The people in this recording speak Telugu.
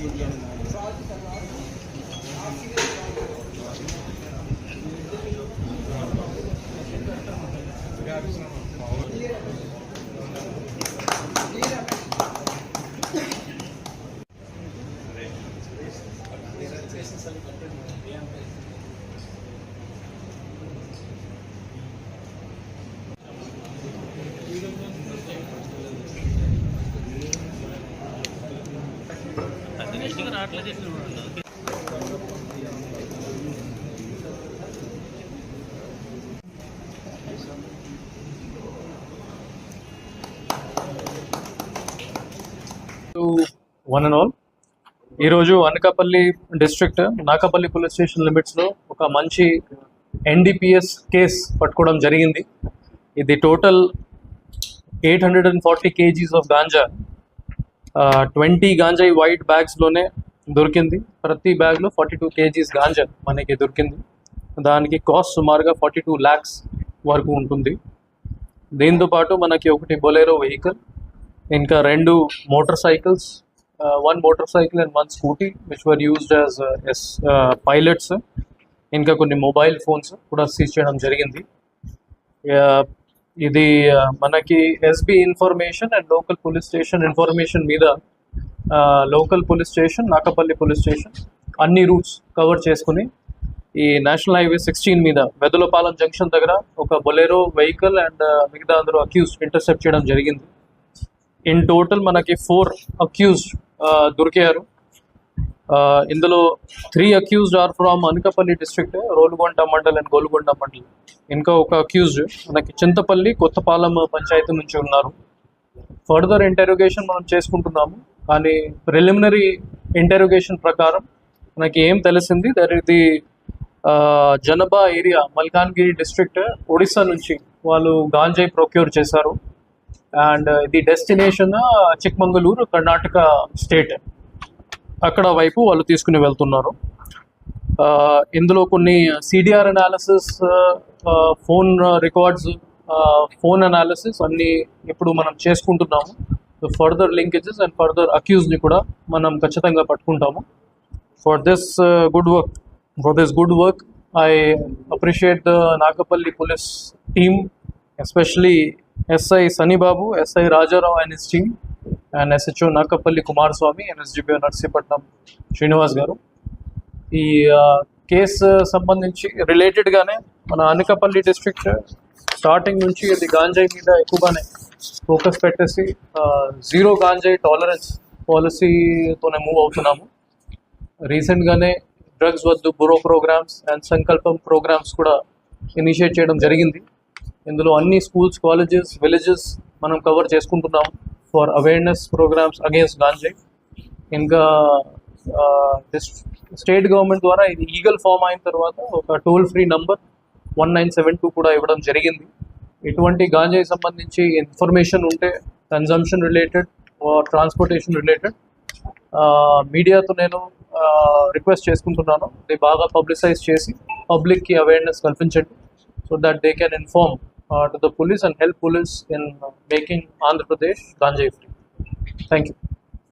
Brasilien. To one and all ఈరోజు Anakapalli district Nakapalli police station లిమిట్స్లో ఒక మంచి ఎన్డీపీఎస్ కేస్ పట్టుకోవడం జరిగింది. ఇది total eight hundred and forty KGs of ganja twenty గాంజాయి white బ్యాగ్స్లోనే దొరికింది. ప్రతి బ్యాగ్లో ఫార్టీ టూ కేజీస్ గాంజా మనకి దొరికింది. దానికి కాస్ట్ సుమారుగా ఫార్టీ టూ ల్యాక్స్ వరకు ఉంటుంది. దీంతో పాటు మనకి ఒకటి బొలేరో వెహికల్ ఇంకా రెండు motor cycles one motor cycle and one scooty which were used as yes pilots ఇంకా కొన్ని మొబైల్ ఫోన్స్ కూడా సీజ్ చేయడం జరిగింది. ఇది మనకి SB information and local police station information మీద local police station Nakapalli police station అన్ని రూట్స్ కవర్ చేసుకుని ఈ నేషనల్ హైవే సిక్స్టీన్ మీద వెదలపాలెం జంక్షన్ దగ్గర ఒక బొలెరో వెహికల్ అండ్ మిగతా అందరూ అక్యూజ్ ఇంటర్సెప్ట్ చేయడం జరిగింది. ఇన్ టోటల్ మనకి ఫోర్ అక్యూజ్ దొరికారు. ఇందులో three accused are from Anakapalli district Rolugonda mandal and Golugonda mandal. ఇంకా ఒక అక్యూజ్డ్ మనకి చింతపల్లి కొత్తపాలెం పంచాయతీ నుంచి ఉన్నారు. ఫర్దర్ ఇంటెరోగేషన్ మనం చేసుకుంటున్నాము. కానీ ప్రిలిమినరీ ఇంటెరోగేషన్ ప్రకారం మనకి ఏం తెలిసింది? దర్ ఇది జనబా ఏరియా మల్కాన్గిరి డిస్ట్రిక్ట్ ఒడిస్సా నుంచి వాళ్ళు గాంజాయి ప్రొక్యూర్ చేశారు. అండ్ ఇది డెస్టినేషన్ చిక్మంగళూరు కర్ణాటక స్టేట్ అక్కడ వైపు వాళ్ళు తీసుకుని వెళ్తున్నారు. ఆ, ఇందులో కొన్ని CDR analysis phone records phone analysis అన్ని ఇప్పుడు మనం చేసుకుంటున్నాము. ఫర్దర్ లింకేజెస్ అండ్ ఫర్దర్ అక్యూజ్ని కూడా మనం ఖచ్చితంగా పట్టుకుంటాము. For this good work for this good work I appreciate the Nagapalli police team especially SI Sanibabu SI Rajarao and his team and SHO Nakapalli Kumaraswamy and SDPO Narsipatnam Srinivas garu ఈ కేసు సంబంధించి రిలేటెడ్గానే మన అనకాపల్లి డిస్ట్రిక్ట్ స్టార్టింగ్ నుంచి అది గాంజాయి మీద ఎక్కువగానే ఫోకస్ పెట్టేసి జీరో గాంజాయి టాలరెన్స్ పాలసీతోనే మూవ్ అవుతున్నాము. రీసెంట్గానే డ్రగ్స్ వద్దు బురో ప్రోగ్రామ్స్ అండ్ సంకల్పం ప్రోగ్రామ్స్ కూడా ఇనిషియేట్ చేయడం జరిగింది. ఇందులో అన్ని స్కూల్స్ కాలేజెస్ విలేజెస్ మనం కవర్ చేసుకుంటున్నాము. ఫర్ అవేర్నెస్ ప్రోగ్రామ్స్ అగేన్స్ట్ గాంజే ఇంకా స్టేట్ గవర్నమెంట్ ద్వారా ఇది ఈగల్ ఫామ్ అయిన తర్వాత ఒక toll free number one nine seven two కూడా ఇవ్వడం జరిగింది. ఇటువంటి గాంజాయి సంబంధించి ఇన్ఫర్మేషన్ ఉంటే కన్జంప్షన్ రిలేటెడ్ ట్రాన్స్పోర్టేషన్ రిలేటెడ్ మీడియాతో నేను రిక్వెస్ట్ చేసుకుంటున్నాను. ఇది బాగా పబ్లిసైజ్ చేసి పబ్లిక్కి అవేర్నెస్ కల్పించండి so that they can inform Uh, to the police and help police in making Andhra Pradesh ganja free. Thank you.